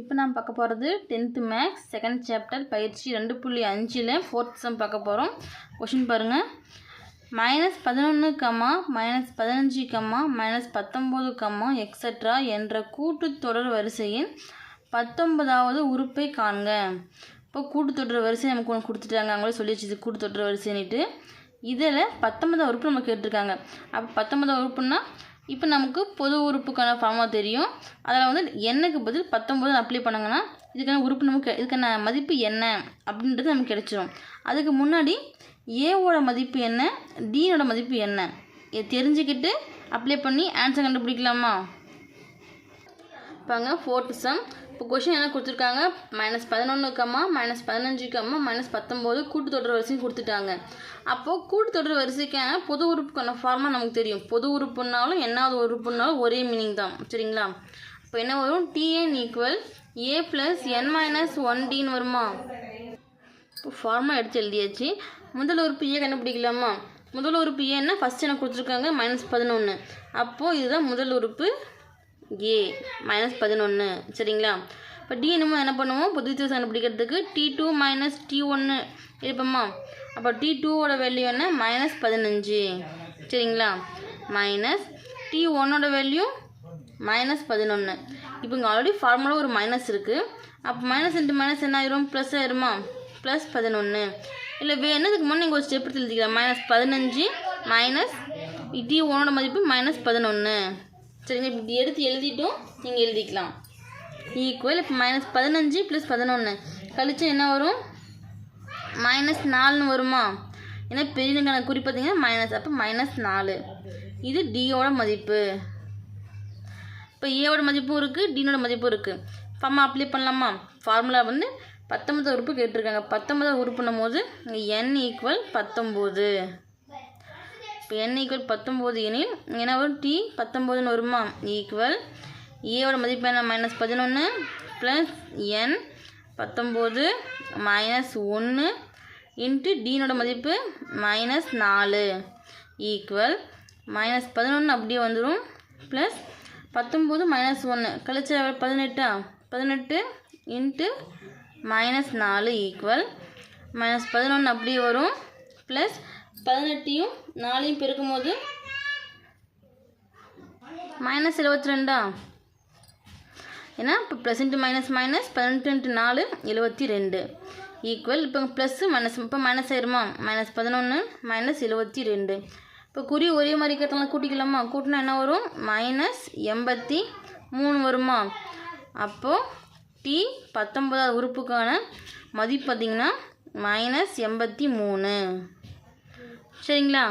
இப்போ நான் பார்க்க போகிறது டென்த்து மேக்ஸ் செகண்ட் சாப்டர் பயிற்சி ரெண்டு புள்ளி அஞ்சில் ஃபோர்த் சம் பார்க்க போகிறோம். கொஷின் பாருங்கள் மைனஸ் பதினொன்று கம்மா மைனஸ் பதினஞ்சு கம்மா மைனஸ் பத்தொம்போது கம்மா எக்ஸட்ரா என்ற கூட்டுத்தொடர் வரிசையின் பத்தொன்பதாவது உறுப்பை காண்க. இப்போ கூட்டுத்தொடர் வரிசை நமக்கு ஒன்று கொடுத்துட்டாங்க. அவங்களே சொல்லி வச்சு கூட்டுத்தொடர் வரிசைன்னுட்டு. இதில் பத்தொன்பதாவது உறுப்பு நம்ம கேட்டிருக்காங்க. அப்போ பத்தொன்பதாவது உறுப்புன்னா இப்போ நமக்கு பொது உறுப்புக்கான ஃபார்மாக தெரியும். அதில் வந்து எண்ணுக்கு பதில் பத்தொம்போது அப்ளை பண்ணாங்கன்னா இதுக்கான உறுப்பு நமக்கு இதுக்கான மதிப்பு என்ன அப்படின்றது நமக்கு கிடச்சிரும். அதுக்கு முன்னாடி ஏவோட மதிப்பு என்ன டீனோட மதிப்பு என்ன தெரிஞ்சுக்கிட்டு அப்ளை பண்ணி ஆன்சர் கண்டுபிடிக்கலாமா? பாருங்க ஃபோர்த்து சம் இப்போ கொஷின் என்ன கொடுத்துருக்காங்க? மைனஸ் பதினொன்றுக்கம்மா மைனஸ் பதினஞ்சுக்கம்மா மைனஸ் பத்தொம்போது கூட்டுத்தொடர் வரிசையும் கொடுத்துட்டாங்க. அப்போது கூட்டு தொடர் வரிசைக்கான பொது உறுப்புக்கான ஃபார்மாக நமக்கு தெரியும். பொது உறுப்புனாலும் என்னாவது உறுப்புனாலும் ஒரே மீனிங் தான். சரிங்களா? இப்போ என்ன வரும்? T n equal a plus n minus one டின்னு வருமா? இப்போ ஃபார்மாக எடுத்து எழுதியாச்சு. முதல் உறுப்பு ஏ கண்டுபிடிக்கலாமா? முதல் உறுப்பு ஏன்னா ஃபஸ்ட் என்ன கொடுத்துருக்காங்க? மைனஸ் பதினொன்று அப்போது இதுதான் முதல் உறுப்பு ஏ மைனஸ் பதினொன்று சரிங்களா? இப்போ டி என்னமோ என்ன பண்ணுவோம்? புது வித்தியாசம் கண்டுபிடிக்கிறதுக்கு டி டூ மைனஸ் டி ஒன்று இருப்போமா? அப்போ டி டூவோட வேல்யூ என்ன? மைனஸ் பதினஞ்சு. சரிங்களா? மைனஸ் டி ஒன்னோட வேல்யூ மைனஸ் பதினொன்று இப்போ இங்கே ஆல்ரெடி ஃபார்முலா ஒரு மைனஸ் இருக்குது அப்போ மைனஸ் இன்ட்டு மைனஸ் என்ன ஆயிரும்? ப்ளஸ் ஆயிருமா? ப்ளஸ் பதினொன்று இல்லை வேணுதுக்கு முன்னே நீங்கள் ஒரு ஸ்டெப் எடுத்து எழுதிக்கலாம் மைனஸ் பதினஞ்சு மைனஸ் டி ஒன்னோட மதிப்பு மைனஸ் பதினொன்று சரிங்க இப்படி எடுத்து எழுதிட்டும் நீங்கள் எழுதிக்கலாம். ஈக்குவல் இப்போ மைனஸ் பதினஞ்சு ப்ளஸ் பதினொன்று கழிச்சு என்ன வரும்? மைனஸ் நாலுன்னு வருமா? ஏன்னா பெரியனுக்கான குறி பார்த்தீங்கன்னா மைனஸ் அப்போ மைனஸ் நாலு. இது டியோட மதிப்பு. இப்போ ஏவோட மதிப்பும் இருக்குது டீனோட மதிப்பும் இருக்குது ஃபார்மா அப்ளை பண்ணலாமா? ஃபார்முலா வந்து பத்தொன்பது உறுப்பு கேட்டிருக்காங்க. பத்தொன்பதாவது உறுப்புன்னும் போது என் ஈக்குவல் பத்தொம்போது இப்போ என் ஈக்குவல் பத்தொம்போது எனில் என்ன வரும்? டி பத்தொம்போதுன்னு வருமா ஈக்குவல் ஏவோட e மதிப்பு என்ன? மைனஸ் பதினொன்று ப்ளஸ் என் பத்தொம்போது மைனஸ் ஒன்று இன்ட்டு டீனோட மதிப்பு மைனஸ் நாலு. ஈக்குவல் மைனஸ் பதினொன்று அப்படியே வந்துடும் ப்ளஸ் பத்தொம்போது மைனஸ் ஒன்று கழிச்ச பதினெட்டா? பதினெட்டு இன்ட்டு மைனஸ் நாலு ஈக்குவல் மைனஸ் பதினொன்று அப்படியே வரும். ப்ளஸ் பதினெட்டையும் நாலையும் பெருக்கும் போது மைனஸ் எழுபத்தி ரெண்டா ஏன்னா இப்போ ப்ளஸ் இன்ட்டு மைனஸ் மைனஸ் பதினெட்டு இன்ட்டு நாலு எழுபத்தி ரெண்டு ஈக்குவல் இப்போ ப்ளஸ்ஸு மைனஸ் இப்போ மைனஸ் ஆயிருமா? மைனஸ் பதினொன்று மைனஸ் எழுபத்தி ரெண்டு இப்போ குறி ஒரே மாதிரி இருக்கிறதுனால கூட்டிக்கலாமா? கூட்டினா என்ன வரும்? மைனஸ் எண்பத்தி மூணு வருமா? அப்போது டி பத்தொன்பதாவது உறுப்புக்கான மதிப்பு பார்த்திங்கன்னா மைனஸ் எண்பத்தி மூணு. சரிங்களா?